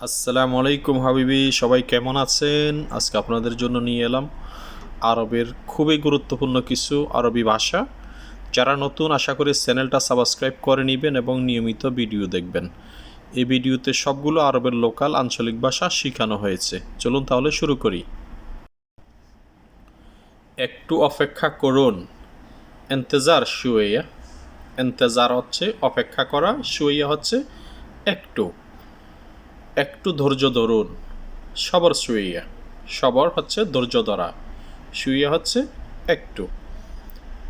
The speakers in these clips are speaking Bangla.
আসসালামু আলাইকুম হাবিবি, সবাই কেমন আছেন? আজকে আপনাদের জন্য নিয়ে এলাম আরবের খুবই গুরুত্বপূর্ণ কিছু আরবি ভাষা। যারা নতুন, আশা করি চ্যানেলটা সাবস্ক্রাইব করে নেবেন এবং নিয়মিত ভিডিও দেখবেন। এই ভিডিওতে সবগুলো আরবের লোকাল আঞ্চলিক ভাষা শেখানো হয়েছে। চলুন তাহলে শুরু করি। একটু অপেক্ষা করুন। এন্তেজার শুয়েয়া এন্তেজার হচ্ছে অপেক্ষা করা শুয়েয়া হচ্ছে একটু। একটু ধৈর্য ধরুন। সবর শুইয়া। সবর হচ্ছে ধৈর্য ধরা। শুইয়া হচ্ছে একটু।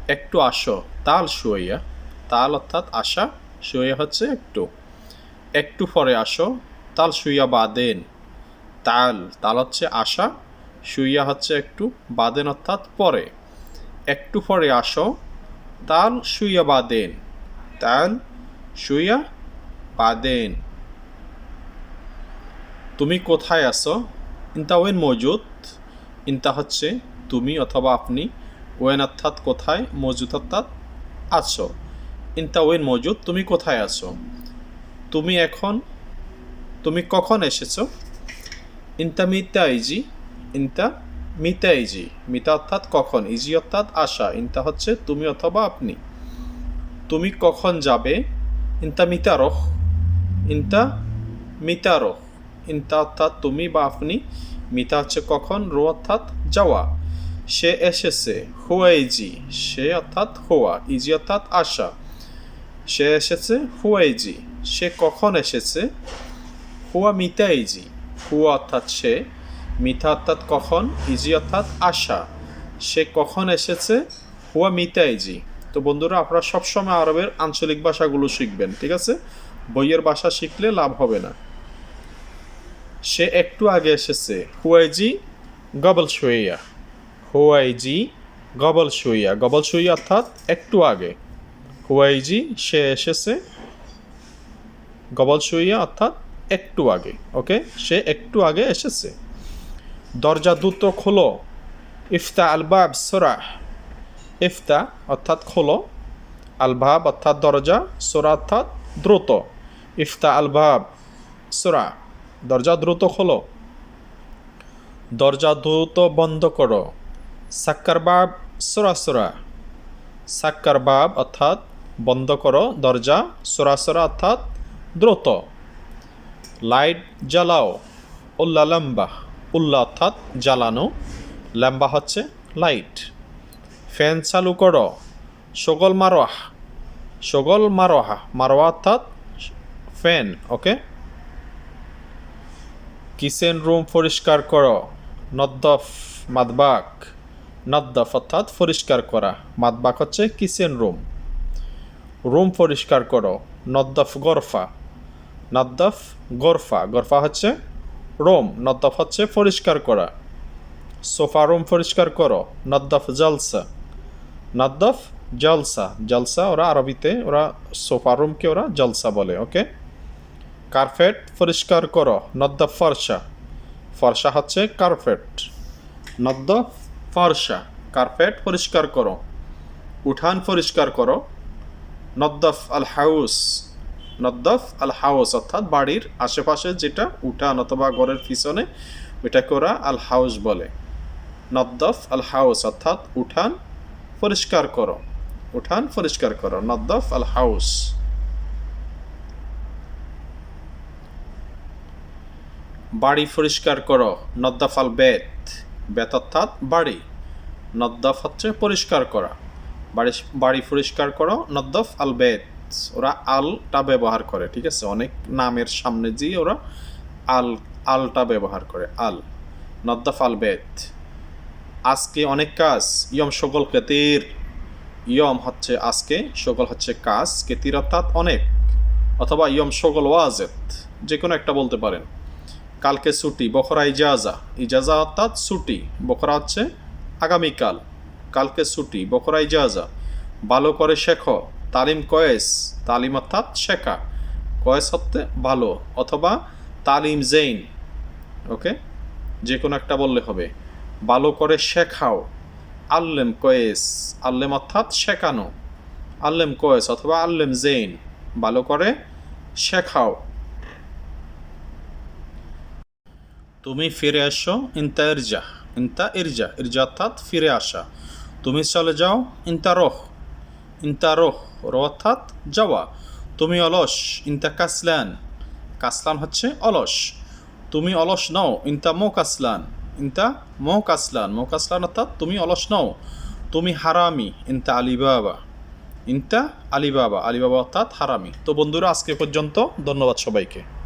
একটু আসো, তাল শুইয়া। তাল অর্থাৎ আশা শুইয়া হচ্ছে একটু। একটু পরে আসো, তাল শুইয়া বাদেন। তাল তাল হচ্ছে আশা শুইয়া হচ্ছে একটু, বাদেন অর্থাৎ পরে। একটু পরে আসো, তাল শুইয়া বাদেন। তাল শুইয়া বাদেন। তুমি কোথায় আছো? ইনতা ওয়েন মজুদ। ইনতা হচ্ছে তুমি অথবা আপনি। ওয়েন অর্থাৎ কোথায়? মজুদ অর্থাৎ আছো। ইনতা ওয়েন মজুদ, তুমি কোথায় আছো? তুমি এখন, তুমি কখন এসেছ? ইনতা মিতা ইজি ইনতা মিতা ইজি মিতা অর্থাৎ কখন? ইজি অর্থাৎ আশা। ইনতা হচ্ছে তুমি অথবা আপনি। তুমি কখন যাবে? ইনতা মিতারহ। ইনতা মিতারহ। ইনতা অর্থাৎ তুমি বা আপনি মিতা হচ্ছে কখন? রো অর্থাৎ যাওয়া। সে এসেছে, হুয়াইজি। সে অর্থাৎ হোয়া, ইজি অর্থাৎ আশা। সে এসেছে, হুয়াইজি। সে কখন এসেছে? হুয়া মিতা ইজি হুয়া অর্থাৎ সে মিথা অর্থাৎ কখন? ইজি অর্থাৎ আশা। সে কখন এসেছে? হুয়া মিতা ইজি তো বন্ধুরা, আপনারা সবসময় আরবের আঞ্চলিক ভাষাগুলো শিখবেন, ঠিক আছে? বইয়ের ভাষা শিখলে লাভ হবে না। সে একটু আগে এসেছে। হুয়াইজি গবল শুইয়া হুয়াইজি গবল শুইয়া গবল শুইয়া অর্থাৎ একটু আগে। হুয়াইজি, সে এসেছে। গবল শুইয়া অর্থাৎ একটু আগে। ওকে? সে একটু আগে এসেছে। দরজা দ্রুত খোলো। ইফতা আলবাব সোরা ইফতা অর্থাৎ খোলো। আলভাব অর্থাৎ দরজা সোরা অর্থাৎ দ্রুত। ইফতা আলভাব সোরা দরজা দ্রুত খোলো। দরজা দ্রুত বন্ধ করো। সাক্কার বাব সরাসরা সাক্কার বাব অর্থাৎ বন্ধ করো, দরজা সরাসরা অর্থাৎ দ্রুত। লাইট জ্বালাও, উল্লা লম্বা। উল্লা অর্থাৎ জ্বালানো। লম্বা হচ্ছে লাইট। ফ্যান চালু করো, সগল মারোয়াহ। সগল মারোহা মারোয়া অর্থাৎ ফ্যান, ওকে? কিচেন রুম পরিষ্কার করো? নদ্দফ মাদবাক। নদ্দফ অর্থাৎ পরিষ্কার করা। মাদবাক হচ্ছে কিচেন রুম রুম পরিষ্কার করো। নদ্দফ গরফা। নদ্দফ গরফা। গরফা হচ্ছে রোম। নদ্দফ হচ্ছে পরিষ্কার করা। সোফা রুম পরিষ্কার করো। নদ্দফ জলসা। নদ্দফ জলসা। জলসা ওরা আরবিতে ওরা সোফা রুমকে ওরা জলসা বলে, ওকে? কার্পেট পরিষ্কার করো নদ্দ ফর্সা। ফর্সা হচ্ছে কার্পেট। নদ্দ ফর্সা, কার্পেট পরিষ্কার করো। উঠান পরিষ্কার করো। নদ্দফ আল হাউস নদ্দফ আল হাউস অর্থাৎ বাড়ির আশেপাশে যেটা উঠান অথবা ঘরের পিছনে, ওইটাকে ওরা আল হাউস বলে। নদ্দফ আল হাউস অর্থাৎ উঠান পরিষ্কার করো। উঠান পরিষ্কার করো নদ্দফ আল হাউস। বাড়ি পরিষ্কার করো, নদ্দাফাল বেত। বেত অর্থাৎ বাড়ি। নদ্দাফ হচ্ছে পরিষ্কার করা। বাড়ি বাড়ি পরিষ্কার করো, নদ্দফ আল বেত। ওরা আলটা ব্যবহার করে, ঠিক আছে? অনেক নামের সামনে দিয়ে ওরা আল, আলটা ব্যবহার করে, আল। নদ্দাফ আল বেত। আজকে অনেক কাজ। ইয়ম সকল কেতির। ইয়ম হচ্ছে আজকে সকল হচ্ছে কাজ। কেতির অর্থাৎ অনেক। অথবা ইয়ম সকল ওয়াজেত যে কোনো একটা বলতে পারেন। কালকে ছুটি, বখরা ইজাজা। ইজাজা অর্থাৎ ছুটি, বখরা হচ্ছে আগামীকাল। কালকে ছুটি, বখরা ইজাজা। ভালো করে শেখো। তালিম কয়েস, তালিম অর্থাৎ শেখা। কয়েস হচ্ছে ভালো অথবা তালিম জেইন। ওকে? যে কোনো একটা বললে হবে। ভালো করে শেখাও। আল্লেম কয়েস, আল্লেম অর্থাৎ শেখানো। আল্লেম কয়েস অথবা আল্লেম জেইন। ভালো করে শেখাও। তুমি ফিরে আসো ইন্তা ইরজা ইন্তা ইরজা ইরজা অর্থাৎ ফিরে আসা। তুমি চলে যাও, ইন্তা রোহ ইন্তা রোহ রো অর্থাৎ যাওয়া। তুমি অলস, ইন্তা কাসলান কাসলান হচ্ছে অলস। তুমি অলস নও, ইন্তা মো কাসলান, ইন্তা মো কাসলান মো কাসলান অর্থাৎ তুমি অলস নও। তুমি হারামি, ইন্তা আলিবাবা ইন্তা আলিবাবা আলিবাবা অর্থাৎ হারামি। তো বন্ধুরা, আজকে পর্যন্ত ধন্যবাদ সবাইকে।